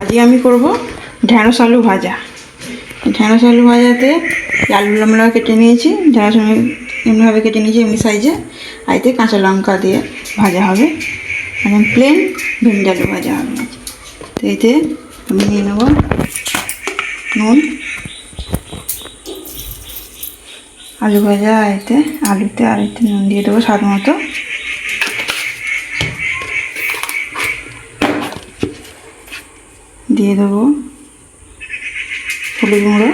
আজকে আমি করব ঢ্যাঁড়স আলু ভাজা। ঢ্যাঁড়স আলু ভাজাতে আলু লম্বা কেটে নিয়েছি। ঢ্যাঁড়স আমি এমনিভাবে কেটে নিয়েছি এমনি সাইজে। আর এতে কাঁচা লঙ্কা দিয়ে ভাজা হবে। একদম প্লেন ভেন্ডি আলু ভাজা হবে। তো এতে আমি নিয়ে নেব নুন। আলু ভাজা, এতে আলুতে আর এতে নুন দিয়ে দেবো স্বাদ মতো। দিয়ে দেবো হলুদ গুঁড়ো।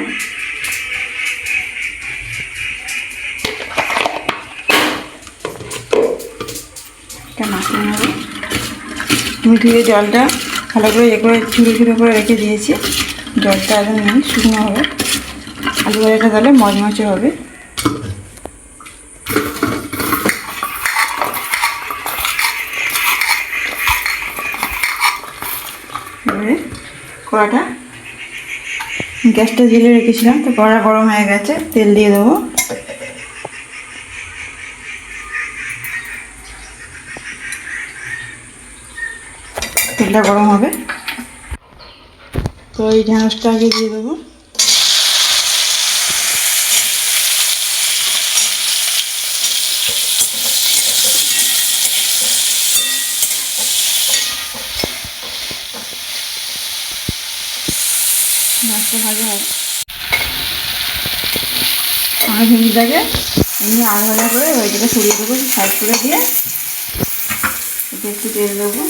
ধুয়ে জলটা ভালো করে এ করে ঝুড়ো ঝুড়ো করে রেখে দিয়েছি। জলটা একদম নেই শুকনো হবে। আলু ভাজাটা তাহলে মচমচে হবে। এবারে কড়াটা। গ্যাসটা জেলে রেখেছিলাম, তো কড়া গরম হয়ে গেছে, তেল দিয়ে দেবো। তেলটা গরম হবে। তো এই ঢ্যাঁড়সটা আগে দিয়ে দেবো। ঢ্যাঁড়সটা ভাজা হবে। আমার ভেন্ডিটাকে এমনি আধ ভাজা করে ওইটাকে সরিয়ে দেবো সাইড করে দিয়ে এতে একটু তেল দেবো।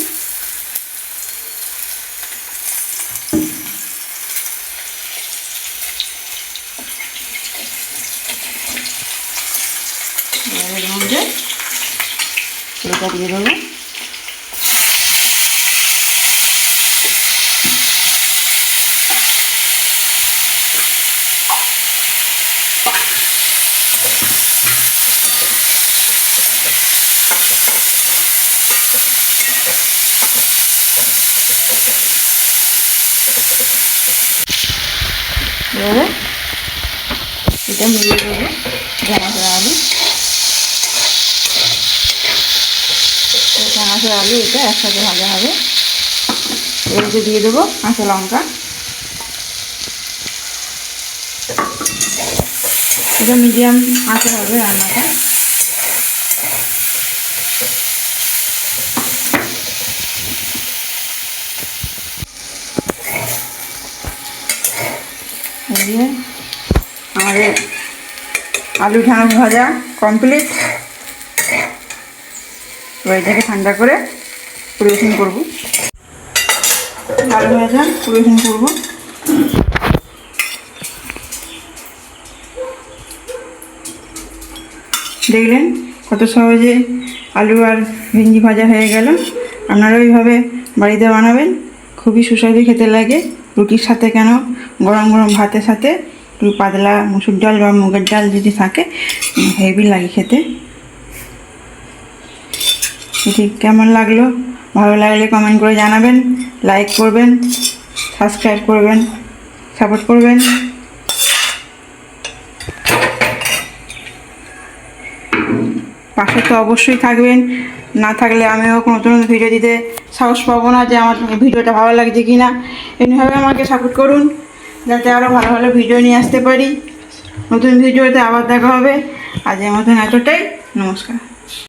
এর মধ্যে দিয়ে দেবো। এবারে এটা মিলিয়ে দেবো ঢেঁড়সের আলু। ঢেঁড়সের আলু এটা একসাথে ভাজা হবে। এবারে দিয়ে দেবো কাঁচা লঙ্কা। এটা মিডিয়াম আঁচে হবে রান্নাটা। দিয়ে আমাদের আলু ঢ্যাঁড়স ভাজা কমপ্লিট এবার এটাকে ঠান্ডা করে পরিবেশন করব। আলু ভাজা পরিবেশন করব। দেখলেন কত সহজে আলু আর ভেন্ডি ভাজা হয়ে গেল। আপনারা ওইভাবে বাড়িতে বানাবেন। খুবই সুস্বাদু খেতে লাগে। রুটির সাথে কেন? গরম গরম ভাতের সাথে একটু পাতলা মুসুর ডাল বা মুগের ডাল যদি থাকে হেভি লাগে খেতে। এটি কেমন লাগল, ভালো লাগলে কমেন্ট করে জানাবেন লাইক করবেন সাবস্ক্রাইব করবেন সাপোর্ট করবেন। পাশে তো অবশ্যই থাকবেন। না থাকলে আমিও নতুন নতুন ভিডিও দিতে সাহস পাবো না যে আমার ভিডিওটা ভালো লাগছে কি না এমনিভাবে আমাকে সাপোর্ট করুন, যাতে আরও ভালো ভালো ভিডিও নিয়ে আসতে পারি। নতুন ভিডিওতে আবার দেখা হবে। আজের মতন এতটাই। নমস্কার।